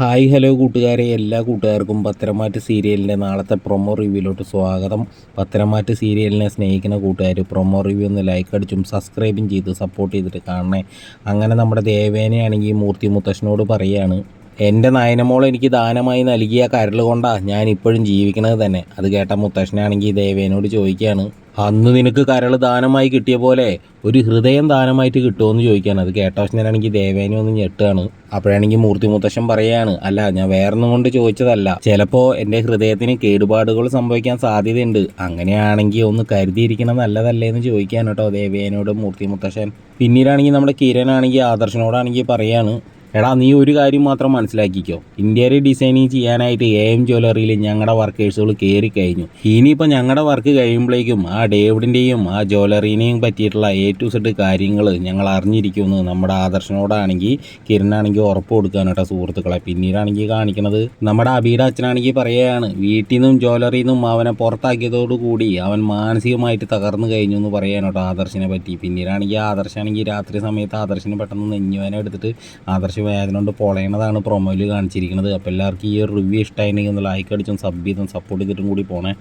Hi hello കൂട്ടുകാരെ. എല്ലാ കൂട്ടുകാർക്കും പത്തരമാറ്റ് സീരിയലിന്റെ നാളത്തെ പ്രൊമോ റിവ്യൂലോട്ട് സ്വാഗതം. പത്തരമാറ്റ് സീരിയലിനെ സ്നേഹിക്കുന്ന കൂട്ടുകാർ പ്രൊമോ റിവ്യൂ ഒന്ന് ലൈക്ക് അടിച്ചും സബ്സ്ക്രൈബും ചെയ്ത് സപ്പോർട്ട് ചെയ്തിട്ട് കാണണേ. അങ്ങനെ നമ്മുടെ ദേവേനയാണെങ്കിൽ മൂർത്തി മുത്തശ്ശനോട് പറയുകയാണ് എന്റെ നയനമോൾ എനിക്ക് ദാനമായി നൽകിയ കരൾ കൊണ്ടാണ് ഞാൻ ഇപ്പോഴും ജീവിക്കണത് തന്നെ. അത് കേട്ട മുത്തശ്ശനാണെങ്കിൽ ദേവേനോട് ചോദിക്കുകയാണ് അന്ന് നിനക്ക് കരൾ ദാനമായി കിട്ടിയ പോലെ ഒരു ഹൃദയം ദാനമായിട്ട് കിട്ടുമെന്ന് ചോദിക്കുകയാണ് അത് കേട്ട വശനാണെങ്കിൽ ദേവേനെ ഒന്ന് ഞെട്ടാണ് അപ്പോഴാണെങ്കിൽ മൂർത്തി മുത്തശ്ശൻ പറയാണ് അല്ല ഞാൻ വേറൊന്നും കൊണ്ട് ചോദിച്ചതല്ല. ചിലപ്പോൾ എന്റെ ഹൃദയത്തിന് കേടുപാടുകൾ സംഭവിക്കാൻ സാധ്യതയുണ്ട്. അങ്ങനെയാണെങ്കിൽ ഒന്ന് കരുതിയിരിക്കണം നല്ലതല്ലേ എന്ന് ചോദിക്കാൻ കേട്ടോ ദേവേനോട് മൂർത്തി മുത്തശ്ശൻ പിന്നീടാണെങ്കിൽ നമ്മുടെ കിരണാണെങ്കിൽ ആദർശനോടാണെങ്കിൽ പറയാണ് എടാ നീ ഒരു കാര്യം മാത്രം മനസ്സിലാക്കിക്കോ. ഇന്ത്യയിൽ ഡിസൈനിങ് ചെയ്യാനായിട്ട് എ എം ജ്വല്ലറിയിൽ ഞങ്ങളുടെ വർക്കേഴ്സുകൾ കയറി കഴിഞ്ഞു. ഇനിയിപ്പോൾ ഞങ്ങളുടെ വർക്ക് കഴിയുമ്പോഴേക്കും ആ ഡേവിഡിന്റെയും ആ ജ്വല്ലറിനെയും പറ്റിയിട്ടുള്ള എ ടു സെഡ് കാര്യങ്ങൾ ഞങ്ങൾ അറിഞ്ഞിരിക്കുമെന്ന് നമ്മുടെ ആദർശനോടാണെങ്കിൽ കിരണാണെങ്കിൽ ഉറപ്പ് കൊടുക്കാൻ കേട്ടോ സുഹൃത്തുക്കളെ. പിന്നീടാണെങ്കിൽ കാണിക്കുന്നത് നമ്മുടെ അബിയുടെ അച്ഛനാണെങ്കിൽ പറയുകയാണ് വീട്ടിൽ നിന്നും ജ്വല്ലറിയിൽ നിന്നും അവനെ പുറത്താക്കിയതോടുകൂടി അവൻ മാനസികമായിട്ട് തകർന്നു കഴിഞ്ഞു എന്ന് പറയാൻ കേട്ടോ ആദർശിനെ പറ്റി. പിന്നീടാണെങ്കിൽ ആദർശാണെങ്കിൽ രാത്രി സമയത്ത് ആദർശന് പെട്ടെന്ന് നെഞ്ഞുവാനെടുത്തിട്ട് ആദർശ വേദന കൊണ്ട് പൊളയണതാണ് പ്രൊമോയിൽ കാണിച്ചിരിക്കുന്നത് അപ്പോൾ എല്ലാവർക്കും ഈ ഒരു റിവ്യൂ ഇഷ്ടമായിട്ടുണ്ടെങ്കിൽ ഒന്ന് ലൈക്ക് അടിച്ചും സബ് ചെയ്തും സപ്പോർട്ട് ചെയ്തിട്ടും കൂടി പോണേ.